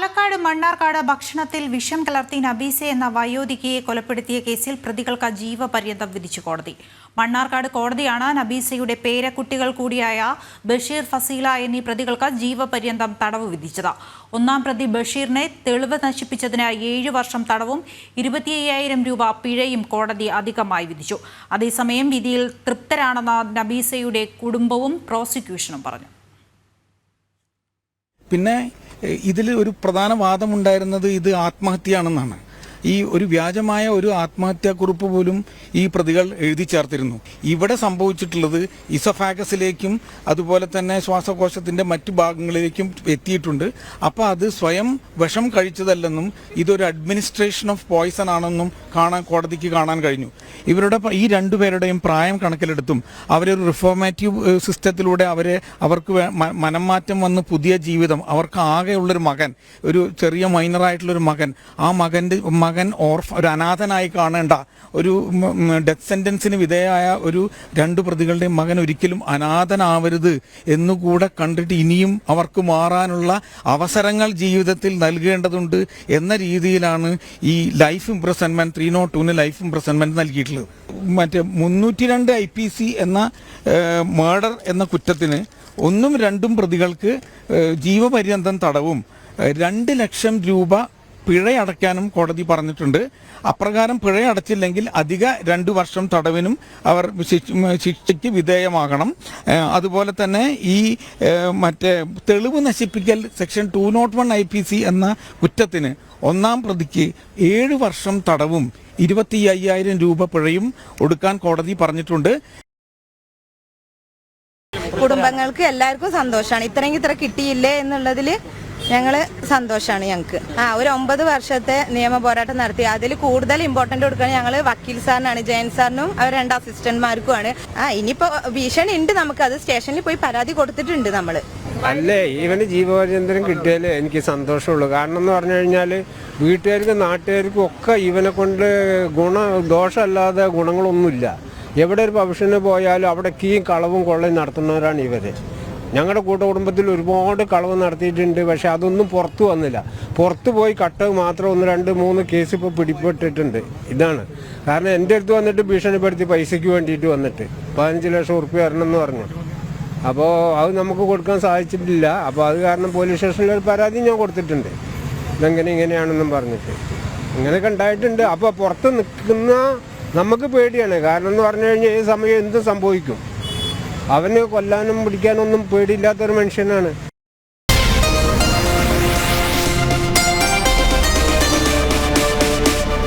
പാലക്കാട് മണ്ണാർക്കാട് ഭക്ഷണത്തിൽ വിഷം കലർത്തി നബീസെ എന്ന വയോധികയെ കൊലപ്പെടുത്തിയ കേസിൽ പ്രതികൾക്ക് ജീവപര്യന്തം വിധിച്ചു കോടതി. മണ്ണാർക്കാട് കോടതിയാണ് നബീസയുടെ പേരക്കുട്ടികൾ കൂടിയായ ബഷീർ ഫസീല എന്നീ പ്രതികൾക്ക് ജീവപര്യന്തം തടവ് വിധിച്ചത്. ഒന്നാം പ്രതി ബഷീറിനെ തെളിവ് നശിപ്പിച്ചതിന് ഏഴ് വർഷം തടവും ഇരുപത്തി അയ്യായിരം രൂപ പിഴയും കോടതി അധികമായി വിധിച്ചു. അതേസമയം വിധിയിൽ തൃപ്തരാണെന്ന് നബീസയുടെ കുടുംബവും പ്രോസിക്യൂഷനും പറഞ്ഞു. പിന്നെ ഇതിൽ ഒരു പ്രധാന വാദമുണ്ടായിരുന്നത് ഇത് ആത്മഹത്യയാണെന്നാണ്. ഈ ഒരു വ്യാജമായ ഒരു ആത്മഹത്യാക്കുറിപ്പ് പോലും ഈ പ്രതികൾ എഴുതി ചേർത്തിരുന്നു. ഇവിടെ സംഭവിച്ചിട്ടുള്ളത് ഇസഫാഗസിലേക്കും അതുപോലെ തന്നെ ശ്വാസകോശത്തിന്റെ മറ്റു ഭാഗങ്ങളിലേക്കും എത്തിയിട്ടുണ്ട്. അപ്പോൾ അത് സ്വയം വിഷം കഴിച്ചതല്ലെന്നും ഇതൊരു അഡ്മിനിസ്ട്രേഷൻ ഓഫ് പോയിസൺ ആണെന്നും കാണാൻ കോടതിക്ക് കാണാൻ കഴിഞ്ഞു. ഇവരുടെ ഈ രണ്ടുപേരുടെയും പ്രായം കണക്കിലെടുത്തും അവരൊരു റിഫോർമേറ്റീവ് സിസ്റ്റത്തിലൂടെ അവരെ അവർക്ക് മനം മാറ്റം മനംമാറ്റം വന്ന് പുതിയ ജീവിതം അവർക്ക് ആകെയുള്ളൊരു മകൻ ഒരു ചെറിയ മൈനറായിട്ടുള്ളൊരു മകൻ ആ മകന്റെ മകൻ ഓർഫ ഒരു അനാഥനായി കാണേണ്ട ഒരു ഡെത്ത് സെന്റൻസിന് വിധേയമായ ഒരു രണ്ട് പ്രതികളുടെയും മകൻ ഒരിക്കലും അനാഥനാവരുത് എന്നുകൂടെ കണ്ടിട്ട് ഇനിയും അവർക്ക് മാറാനുള്ള അവസരങ്ങൾ ജീവിതത്തിൽ നൽകേണ്ടതുണ്ട് എന്ന രീതിയിലാണ് ഈ ലൈഫ് ഇംപ്രസൻമെന്റ് ത്രീ നോട്ട് ടൂന് ലൈഫ് ഇംപ്രസൻമെന്റ് നൽകിയിട്ടുള്ളത്. മറ്റേ മുന്നൂറ്റി രണ്ട് ഐ പി സി എന്ന മേഡർ എന്ന കുറ്റത്തിന് ഒന്നും രണ്ടും പ്രതികൾക്ക് ജീവപര്യന്തം തടവും രണ്ട് ലക്ഷം രൂപ പിഴയടയ്ക്കാനും കോടതി പറഞ്ഞിട്ടുണ്ട്. അപ്രകാരം പിഴയടച്ചില്ലെങ്കിൽ അധിക രണ്ടു വർഷം തടവിനും അവർ ശിക്ഷ- ശിക്ഷയ്ക്ക് വിധേയമാകണം. അതുപോലെ തന്നെ ഈ മറ്റേ തെളിവ് നശിപ്പിക്കൽ section two nought one I P C എന്ന കുറ്റത്തിന് ഒന്നാം പ്രതിക്ക് ഏഴ് വർഷം തടവും ഇരുപത്തി അയ്യായിരം രൂപ പിഴയും ഒടുക്കാൻ കോടതി പറഞ്ഞിട്ടുണ്ട്. കുടുംബങ്ങൾക്ക് എല്ലാവർക്കും സന്തോഷമാണ് ഇത്രയും ഇത്ര കിട്ടിയില്ലേ എന്നുള്ളതിൽ ഞങ്ങൾ സന്തോഷമാണ് ഞങ്ങൾക്ക് ആ ഒരു ഒമ്പത് വർഷത്തെ നിയമ പോരാട്ടം നടത്തി. അതിൽ കൂടുതൽ ഇമ്പോർട്ടന്റ് കൊടുക്കുന്നത് ഞങ്ങൾ വക്കീൽ സാറിനാണ് ജയൻ സാറിനും അവർ രണ്ട് അസിസ്റ്റന്റ്മാർക്കുമാണ് ആ ഇനിയിപ്പോ ഭീഷണി ഉണ്ട് നമുക്ക്. അത് സ്റ്റേഷനിൽ പോയി പരാതി കൊടുത്തിട്ടുണ്ട് നമ്മൾ അല്ലേ ഇവന് ജീവപര്യന്തരം കിട്ടിയാലേ എനിക്ക് സന്തോഷമുള്ളൂ. കാരണം എന്ന് പറഞ്ഞു കഴിഞ്ഞാൽ വീട്ടുകാർക്കും നാട്ടുകാർക്കും ഒക്കെ ഇവനെ കൊണ്ട് ഗുണ ദോഷമല്ലാതെ ഗുണങ്ങളൊന്നുമില്ല. എവിടെ ഒരു പവിഷന് പോയാലും അവിടെ കീയും കളവും കൊള്ളയും നടത്തുന്നവരാണ് ഇവർ. ഞങ്ങളുടെ കൂട്ടുകുടുംബത്തിൽ ഒരുപാട് കളവ് നടത്തിയിട്ടുണ്ട് പക്ഷെ അതൊന്നും പുറത്തു വന്നില്ല. പുറത്തു പോയി കട്ട് മാത്രം ഒന്ന് രണ്ട് മൂന്ന് കേസ് ഇപ്പോൾ പിടിപ്പെട്ടിട്ടുണ്ട് ഇതാണ്. കാരണം എന്റെ അടുത്ത് വന്നിട്ട് ഭീഷണിപ്പെടുത്തി പൈസയ്ക്ക് വേണ്ടിയിട്ട് വന്നിട്ട്. പതിനഞ്ച് ലക്ഷം ഉറുപ്പ്യ വരണം എന്ന് പറഞ്ഞു. അപ്പോൾ അത് നമുക്ക് കൊടുക്കാൻ സാധിച്ചിട്ടില്ല. അപ്പോൾ അത് കാരണം പോലീസ് സ്റ്റേഷനിൽ ഒരു പരാതി ഞാൻ കൊടുത്തിട്ടുണ്ട്. ഇതെങ്ങനെ ഇങ്ങനെയാണെന്നും പറഞ്ഞിട്ട്. ഇങ്ങനെയൊക്കെ ഉണ്ടായിട്ടുണ്ട്. അപ്പോൾ പുറത്ത് നിൽക്കുന്ന നമുക്ക് പേടിയാണ്. കാരണം എന്ന് പറഞ്ഞു കഴിഞ്ഞാൽ ഈ സമയം എന്തും സംഭവിക്കും? അവന് കൊല്ലാനും പിടിക്കാനൊന്നും പേടിയില്ലാത്തൊരു മനുഷ്യനാണ്.